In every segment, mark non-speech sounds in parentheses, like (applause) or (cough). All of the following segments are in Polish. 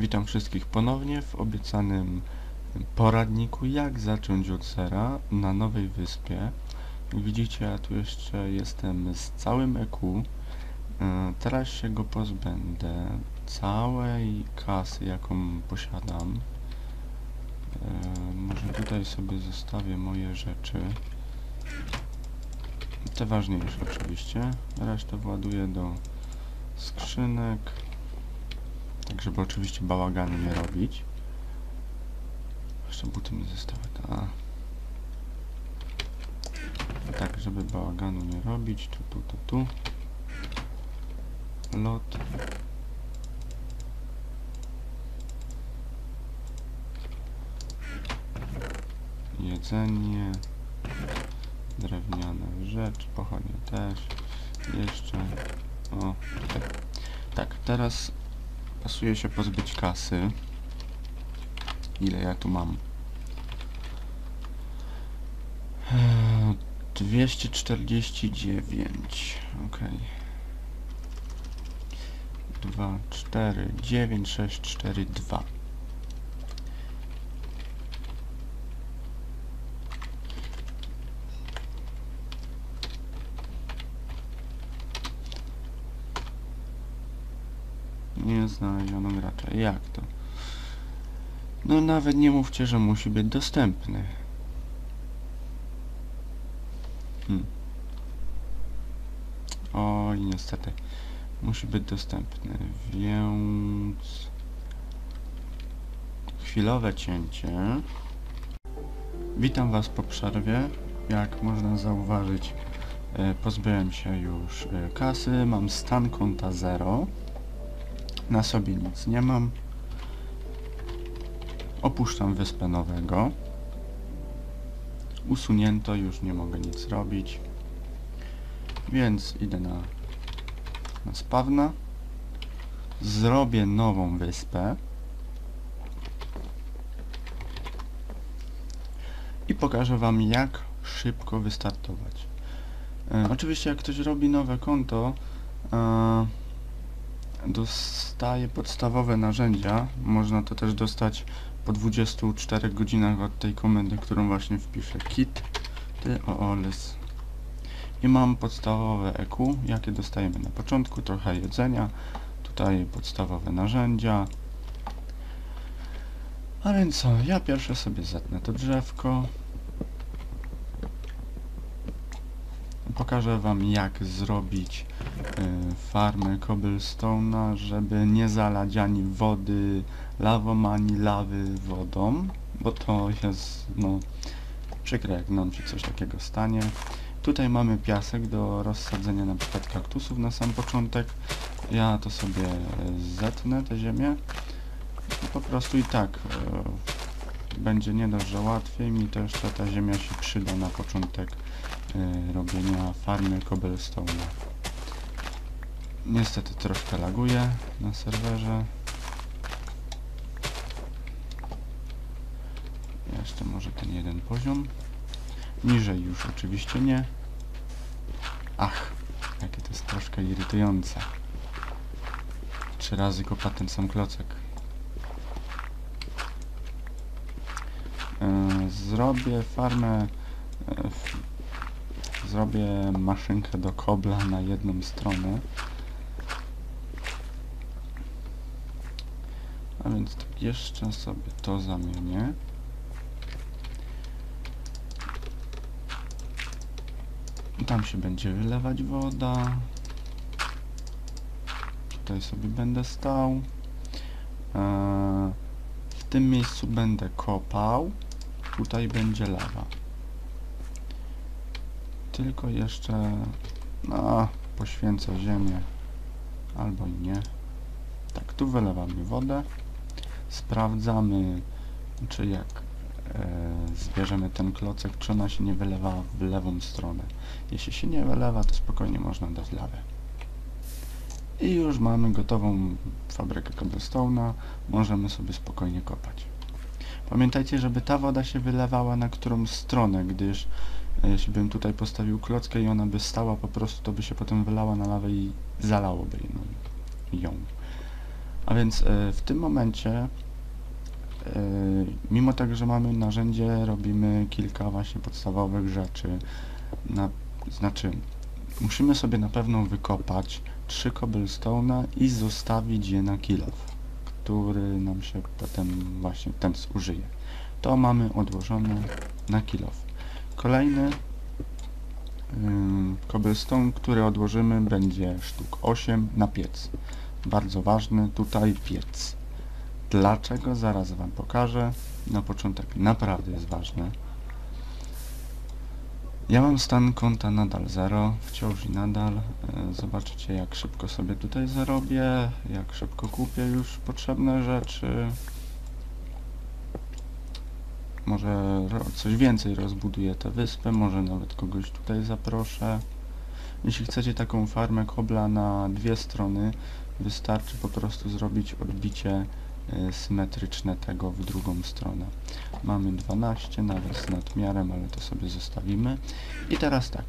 Witam wszystkich ponownie w obiecanym poradniku jak zacząć od zera na nowej wyspie. Widzicie ja tu jeszcze jestem z całym EQ. E, Teraz się go pozbędę. Całej kasy jaką posiadam. E, Może tutaj sobie zostawię moje rzeczy. Te ważniejsze oczywiście. Resztę właduję do skrzynek. Tak, żeby oczywiście bałaganu nie robić. Jeszcze buty mi zostały, ta. Tak, żeby bałaganu nie robić, tu, tu, tu, tu. Lot. Jedzenie. Drewniane rzeczy, pochodnie też. Jeszcze. O, tutaj. Tak, teraz pasuje się pozbyć kasy. Ile ja tu mam? Eee, 249. Ok. 2, 4, 9, 6, 4, 2. Nie znaleziono gracza. Jak to? No nawet nie mówcie, że musi być dostępny. Hmm. Oj, niestety. Musi być dostępny, więc... Chwilowe cięcie. Witam Was po przerwie. Jak można zauważyć, e, pozbyłem się już e, kasy. Mam stan konta 0. Na sobie nic nie mam. Opuszczam wyspę nowego. Usunięto, już nie mogę nic robić. Więc idę na, na spawna. Zrobię nową wyspę. I pokażę Wam jak szybko wystartować. E, oczywiście jak ktoś robi nowe konto, e, dostaje podstawowe narzędzia. Można to też dostać po 24 godzinach od tej komendy, którą właśnie wpiszę. Kit ty ooles. I mam podstawowe EQ, jakie dostajemy na początku, trochę jedzenia, tutaj podstawowe narzędzia. A więc co, ja pierwsze sobie zetnę to drzewko. Pokażę wam jak zrobić y, farmę cobblestone'a, żeby nie zalać ani wody lawą, ani lawy wodą, bo to jest no przykre jak nam się coś takiego stanie. Tutaj mamy piasek do rozsadzenia na przykład kaktusów na sam początek. Ja to sobie zetnę tę ziemię i po prostu i tak y, będzie nie dość, że łatwiej mi też ta, ta ziemia się przyda na początek robienia farmy cobblestone'a. Niestety troszkę laguje na serwerze. Jeszcze może ten jeden poziom. Niżej już oczywiście nie. Ach, jakie to jest troszkę irytujące. Trzy razy kopa ten sam klocek. Yy, zrobię farmę f- zrobię maszynkę do kobla na jedną stronę. A więc tak jeszcze sobie to zamienię. Tam się będzie wylewać woda. Tutaj sobie będę stał. Eee, w tym miejscu będę kopał. Tutaj będzie lawa. Tylko jeszcze... No, poświęcę ziemię. Albo i nie. Tak, tu wylewamy wodę. Sprawdzamy, czy jak e, zbierzemy ten klocek, czy ona się nie wylewa w lewą stronę. Jeśli się nie wylewa, to spokojnie można dać lawę. I już mamy gotową fabrykę cobblestone'a. Możemy sobie spokojnie kopać. Pamiętajcie, żeby ta woda się wylewała na którą stronę, gdyż jeśli bym tutaj postawił klockę i ona by stała po prostu, to by się potem wylała na lawę i zalałoby ją. A więc e, w tym momencie, e, mimo tego, że mamy narzędzie, robimy kilka właśnie podstawowych rzeczy. Na, znaczy, musimy sobie na pewno wykopać trzy cobblestone'a i zostawić je na kilof, który nam się potem właśnie ten użyje. To mamy odłożone na kilof. Kolejny cobblestone, który odłożymy będzie sztuk 8 na piec. Bardzo ważny tutaj piec. Dlaczego? Zaraz Wam pokażę. Na początek naprawdę jest ważne. Ja mam stan konta nadal 0, wciąż i nadal. E, Zobaczycie jak szybko sobie tutaj zarobię, jak szybko kupię już potrzebne rzeczy. Może coś więcej rozbuduję tę wyspę, może nawet kogoś tutaj zaproszę. Jeśli chcecie taką farmę kobla na dwie strony, wystarczy po prostu zrobić odbicie e, symetryczne tego w drugą stronę. Mamy 12, nawet z nadmiarem, ale to sobie zostawimy. I teraz tak.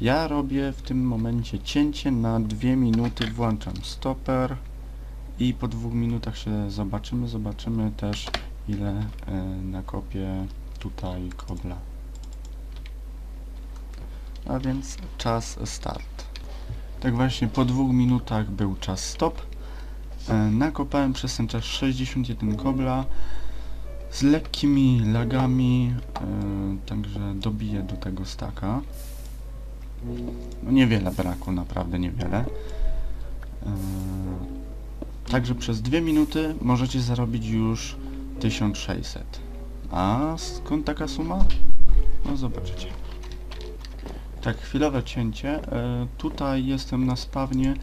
Ja robię w tym momencie cięcie na 2 minuty, włączam stoper i po dwóch minutach się zobaczymy. Zobaczymy też ile e, nakopię tutaj kobla. A więc czas start. Tak właśnie po dwóch minutach był czas stop. E, nakopałem przez ten czas 61 kobla z lekkimi lagami, e, także dobiję do tego staka. No niewiele brakło, naprawdę niewiele. Także przez dwie minuty możecie zarobić już 1600. A skąd taka suma? No zobaczycie. Tak, chwilowe cięcie. E, tutaj jestem na spawnie.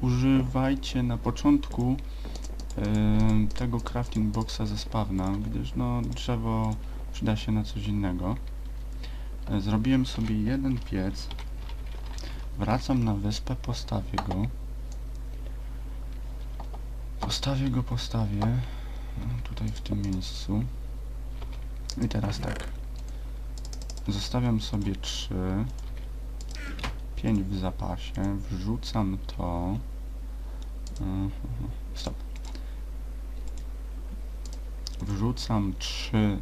Używajcie na początku e, tego crafting boxa ze spawna, gdyż no drzewo przyda się na coś innego. E, zrobiłem sobie jeden piec. Wracam na wyspę, postawię go. Postawię go, postawię. Tutaj w tym miejscu. I teraz tak. Zostawiam sobie 3. 5 w zapasie. Wrzucam to. Mhm, Stop. Wrzucam 3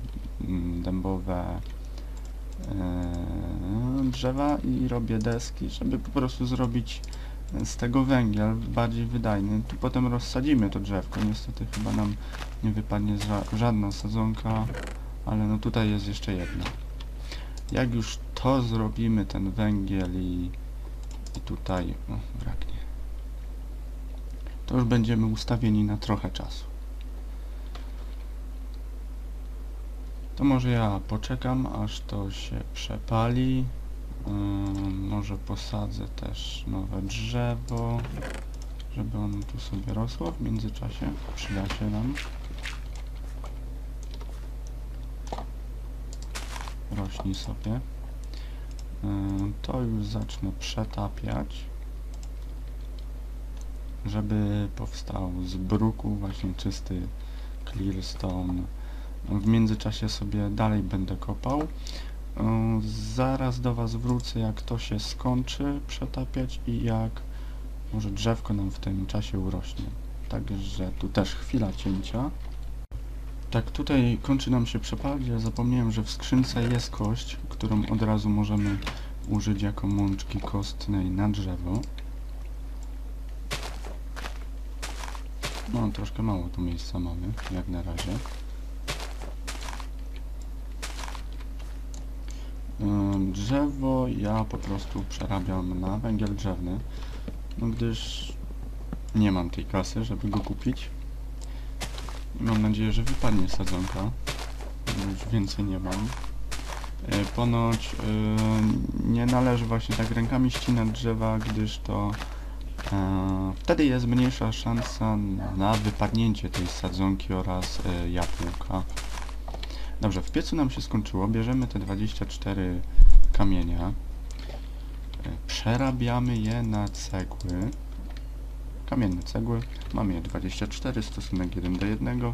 dębowe e, drzewa i robię deski, żeby po prostu zrobić z tego węgiel bardziej wydajny. Tu potem rozsadzimy to drzewko. Niestety chyba nam nie wypadnie ża żadna sadzonka, ale no tutaj jest jeszcze jedna. Jak już to zrobimy, ten węgiel i, i tutaj o, braknie, to już będziemy ustawieni na trochę czasu. To może ja poczekam, aż to się przepali. Może posadzę też nowe drzewo, żeby ono tu sobie rosło w międzyczasie. Przyda się nam. Rośnij sobie. To już zacznę przetapiać, żeby powstał z bruku właśnie czysty clearstone. W międzyczasie sobie dalej będę kopał. Zaraz do Was wrócę, jak to się skończy przetapiać i jak może drzewko nam w tym czasie urośnie. Także tu też chwila cięcia. Tak, tutaj kończy nam się przepalać, ja zapomniałem, że w skrzynce jest kość, którą od razu możemy użyć jako mączki kostnej na drzewo. No, troszkę mało tu miejsca mamy, jak na razie. Drzewo ja po prostu przerabiam na węgiel drzewny, no gdyż nie mam tej kasy, żeby go kupić. Mam nadzieję, że wypadnie sadzonka, już więcej nie mam. E, Ponoć e, nie należy właśnie tak rękami ścinać drzewa, gdyż to e, wtedy jest mniejsza szansa na wypadnięcie tej sadzonki oraz jabłka. Dobrze, w piecu nam się skończyło. Bierzemy te 24 kamienia. e, Przerabiamy je na cegły. Kamienne cegły. Mamy je 24, stosunek 1 do 1.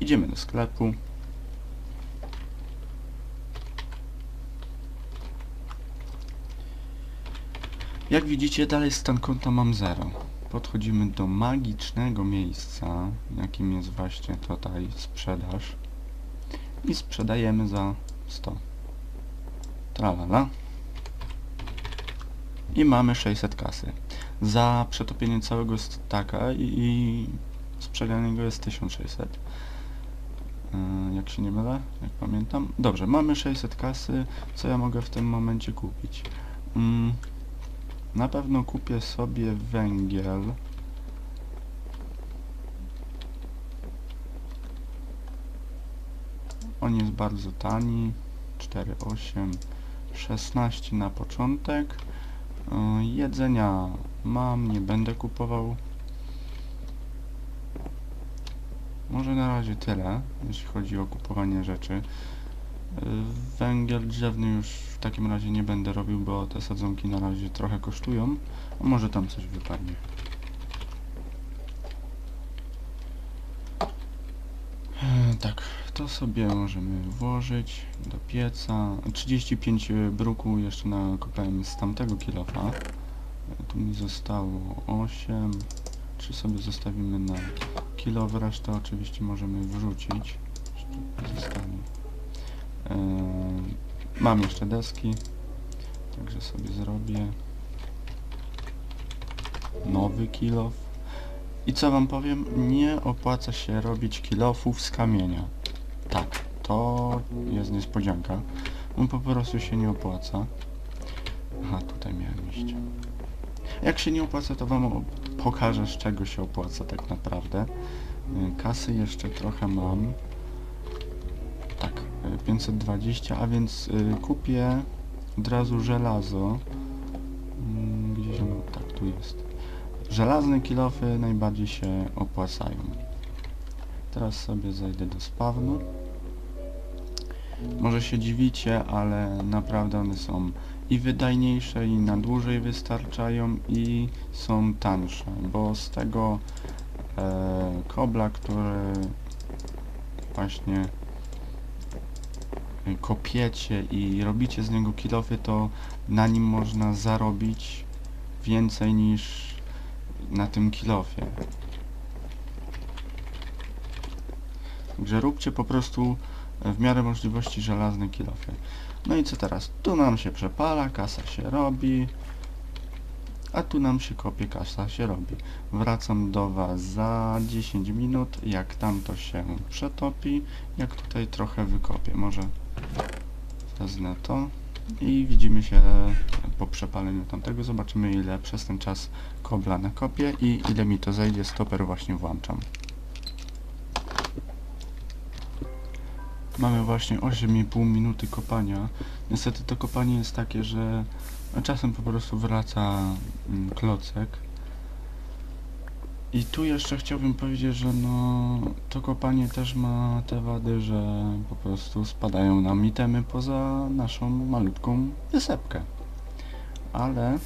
Idziemy do sklepu. Jak widzicie, dalej stan konta mam 0. podchodzimy do magicznego miejsca, jakim jest właśnie tutaj sprzedaż i sprzedajemy za 100. Tralala. I mamy 600 kasy. Za przetopienie całego staka i, i sprzedanie go jest 1600. Yy, jak się nie mylę, jak pamiętam. Dobrze, mamy 600 kasy. Co ja mogę w tym momencie kupić? Mm, na pewno kupię sobie węgiel. On jest bardzo tani. 4,8 16 na początek. Yy, jedzenia mam, nie będę kupował. Może na razie tyle, jeśli chodzi o kupowanie rzeczy. Yy, Węgiel drzewny już w takim razie nie będę robił, bo te sadzonki na razie trochę kosztują. A może tam coś wypadnie. Eee, Tak, to sobie możemy włożyć do pieca. 35 bruku jeszcze nakopałem z tamtego kilofa. E, Tu mi zostało 8. Czy sobie zostawimy na kilo, resztę oczywiście możemy wrzucić. Zostanie. Eee, mam jeszcze deski, także sobie zrobię nowy kilof. I co wam powiem, nie opłaca się robić kilofów z kamienia. Tak, to jest niespodzianka. On po prostu się nie opłaca. Aha, tutaj miałem iść. Jak się nie opłaca, to wam pokażę, z czego się opłaca tak naprawdę. Y, Kasy jeszcze trochę mam. Tak, y, 520, a więc y, kupię od razu żelazo. Mm, Gdzieś ono, tak, tu jest. Żelazne kilofy najbardziej się opłacają. Teraz sobie zejdę do spawnu. Może się dziwicie, ale naprawdę one są i wydajniejsze, i na dłużej wystarczają, i są tańsze, bo z tego e, kobla, który właśnie kopiecie i robicie z niego kilofy, to na nim można zarobić więcej niż na tym kilofie. Także róbcie po prostu e, w miarę możliwości żelazne kilofy. No i co teraz? Tu nam się przepala, kasa się robi, a tu nam się kopie, kasa się robi. Wracam do Was za 10 minut, jak tam to się przetopi, jak tutaj trochę wykopię. Może wezmę to i widzimy się po przepaleniu tamtego. Zobaczymy ile przez ten czas kobla nakopię i ile mi to zejdzie. Stoper właśnie włączam. Mamy właśnie 8,5 minuty kopania. Niestety to kopanie jest takie, że czasem po prostu wraca mm, klocek. I tu jeszcze chciałbym powiedzieć, że no to kopanie też ma te wady, że po prostu spadają nam itemy poza naszą malutką wysepkę. Ale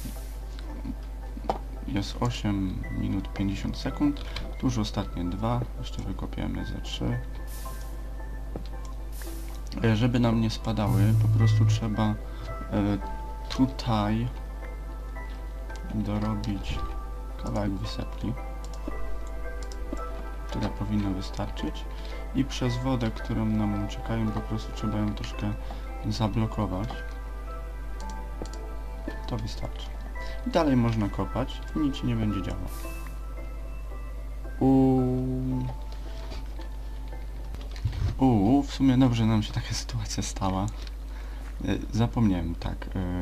jest 8 minut 50 sekund, tu już ostatnie dwa, jeszcze wykopiemy ze 3. E, Żeby nam nie spadały, po prostu trzeba e, tutaj dorobić kawałek wysepki. Tyle powinno wystarczyć. I przez wodę, którą nam uciekają, po prostu trzeba ją troszkę zablokować. To wystarczy. Dalej można kopać nic nie będzie działo. Uuu, w sumie dobrze nam się taka (laughs) sytuacja stała. E, Zapomniałem, tak. e,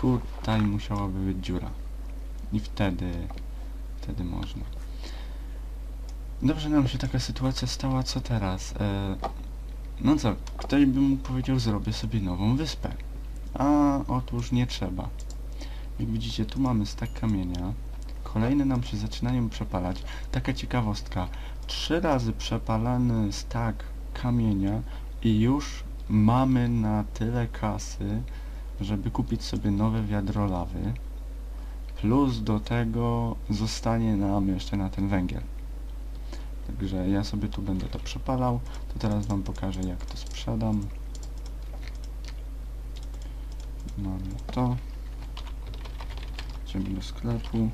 Tutaj musiałaby być dziura. I wtedy... Wtedy można. Dobrze nam się taka sytuacja stała, co teraz? E, no co, ktoś by mu powiedział, zrobię sobie nową wyspę. A otóż nie trzeba. Jak widzicie, tu mamy stak kamienia. Kolejne nam się zaczynają przepalać. Taka ciekawostka. Trzy razy przepalany stak kamienia i już mamy na tyle kasy, żeby kupić sobie nowe wiadro lawy. Plus do tego zostanie nam jeszcze na ten węgiel. Także ja sobie tu będę to przepalał. To teraz wam pokażę jak to sprzedam. Mamy to. Idziemy do sklepu.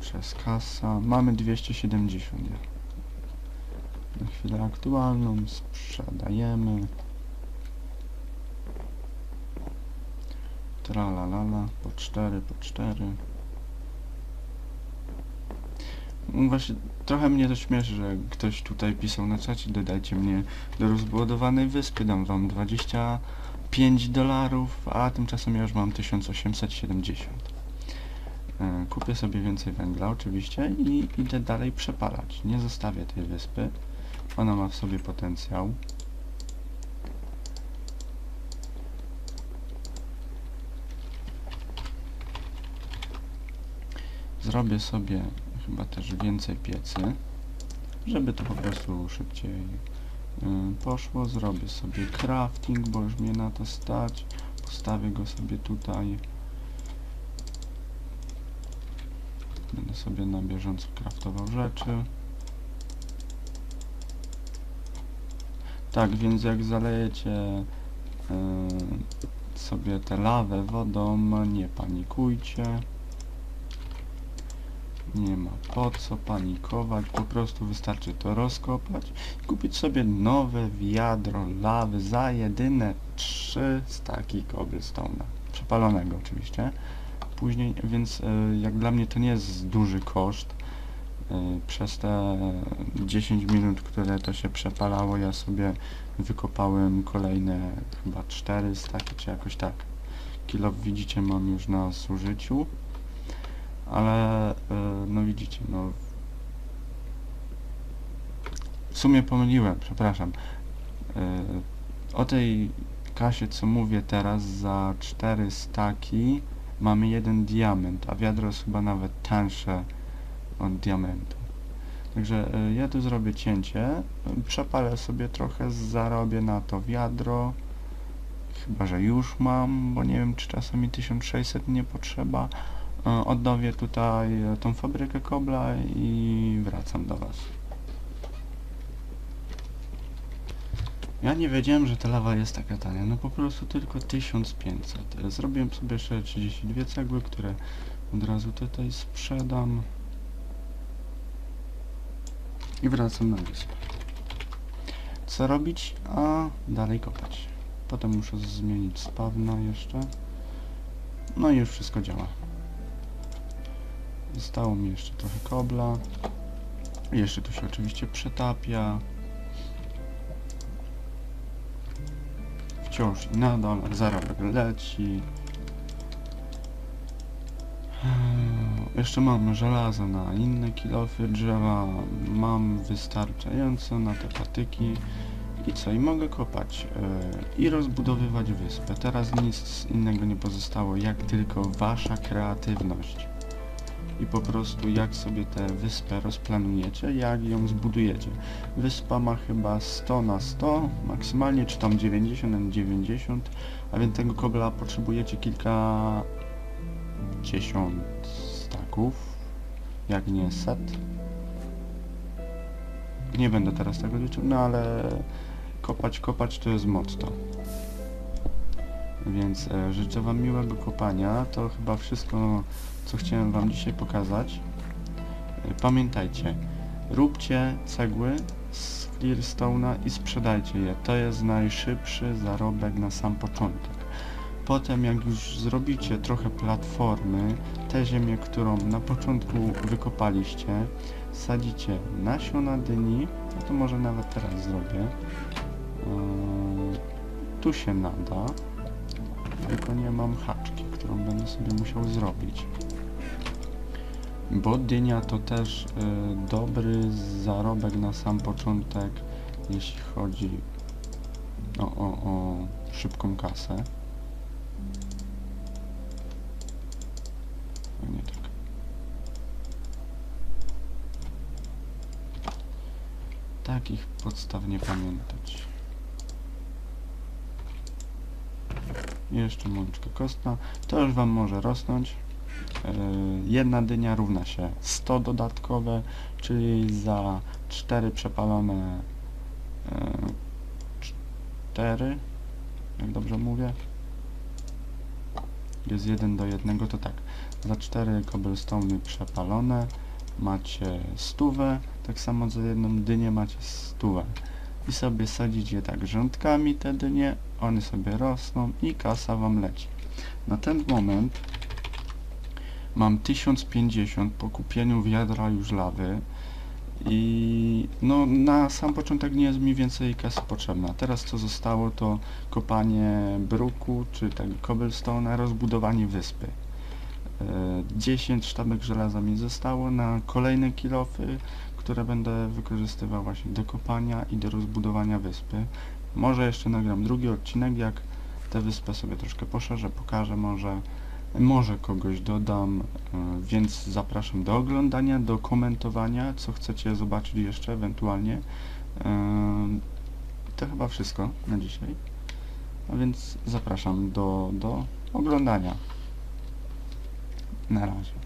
Przez kasa. Mamy 270. ja. Na chwilę aktualną sprzedajemy. Tralalala, po 4, po 4. Mm, Właśnie trochę mnie to śmieszy, że ktoś tutaj pisał na czacie, dodajcie mnie do rozbudowanej wyspy, dam wam 25 dolarów, a tymczasem ja już mam 1870. E, Kupię sobie więcej węgla oczywiście i idę dalej przepalać. Nie zostawię tej wyspy. Ona ma w sobie potencjał. Zrobię sobie chyba też więcej piecy, żeby to po prostu szybciej poszło. Zrobię sobie crafting, bo już mnie na to stać. Postawię go sobie tutaj. Będę sobie na bieżąco craftował rzeczy. Tak, więc jak zalejecie y, sobie tę lawę wodą, nie panikujcie. Nie ma po co panikować, po prostu wystarczy to rozkopać i kupić sobie nowe wiadro lawy za jedyne 3 staki cobblestone'a. Przepalonego oczywiście. Później, więc y, jak dla mnie to nie jest duży koszt. Y, przez te 10 minut, które to się przepalało, ja sobie wykopałem kolejne chyba 4 staki, czy jakoś tak. Kilo widzicie mam już na zużyciu ale y, no widzicie, no w sumie pomyliłem, przepraszam. Y, o tej kasie, co mówię teraz, za 4 staki mamy jeden diament, a wiadro jest chyba nawet tańsze od diamentu. Także y, ja tu zrobię cięcie, przepalę sobie trochę, zarobię na to wiadro, chyba, że już mam, bo nie wiem, czy czasami 1600 nie potrzeba. E, odnowię tutaj e, tą fabrykę kobla i wracam do Was. Ja nie wiedziałem, że ta lawa jest taka tania, no po prostu tylko 1500. E, Zrobiłem sobie jeszcze 32 cegły, które od razu tutaj sprzedam. I wracam na wyspę. Co robić? A dalej kopać. Potem muszę zmienić spawna jeszcze. No i już wszystko działa. Zostało mi jeszcze trochę kobla. Jeszcze tu się oczywiście przetapia. Wciąż i nadal zarobek leci. Eee, Jeszcze mam żelazo na inne kilofy drzewa. Mam wystarczająco na te patyki. I co? I mogę kopać e, i rozbudowywać wyspę. Teraz nic innego nie pozostało, jak tylko wasza kreatywność i po prostu jak sobie tę wyspę rozplanujecie, jak ją zbudujecie. Wyspa ma chyba 100 na 100, maksymalnie, czy tam 90 na 90, a więc tego kobla potrzebujecie kilka dziesiąt staków, jak nie set. Nie będę teraz tego liczył, no ale kopać, kopać to jest motto. Więc e, życzę Wam miłego kopania. To chyba wszystko, co chciałem Wam dzisiaj pokazać. E, pamiętajcie, róbcie cegły z clearstone'a i sprzedajcie je. To jest najszybszy zarobek na sam początek. Potem jak już zrobicie trochę platformy, tę ziemię, którą na początku wykopaliście, sadzicie nasiona dyni, no to może nawet teraz zrobię. Eee, tu się nada tylko nie mam haczki, którą będę sobie musiał zrobić. Bo dynia to też y, dobry zarobek na sam początek, jeśli chodzi o, o, o szybką kasę. Nie tak. Takich podstaw nie pamiętać. Jeszcze mączka kostna. To już Wam może rosnąć. Yy, jedna dynia równa się 100 dodatkowe, czyli za 4 przepalone yy, 4, jak dobrze mówię. jest 1 do 1, to tak, za 4 cobblestone'y przepalone macie stówę, tak samo za jedną dynię macie stówę. I sobie sadzić je tak rządkami te dynie, one sobie rosną i kasa wam leci. Na ten moment mam 1050 po kupieniu wiadra już lawy i no na sam początek nie jest mi więcej kasy potrzebna. Teraz co zostało to kopanie bruku czy tego cobblestone'a, rozbudowanie wyspy. E, 10 sztabek żelaza mi zostało na kolejne kilofy, które będę wykorzystywał właśnie do kopania i do rozbudowania wyspy. Może jeszcze nagram drugi odcinek, jak tę wyspę sobie troszkę poszerzę, pokażę może, może kogoś dodam, e, więc zapraszam do oglądania, do komentowania, co chcecie zobaczyć jeszcze ewentualnie. E, To chyba wszystko na dzisiaj. A więc zapraszam do, do oglądania. Na razie.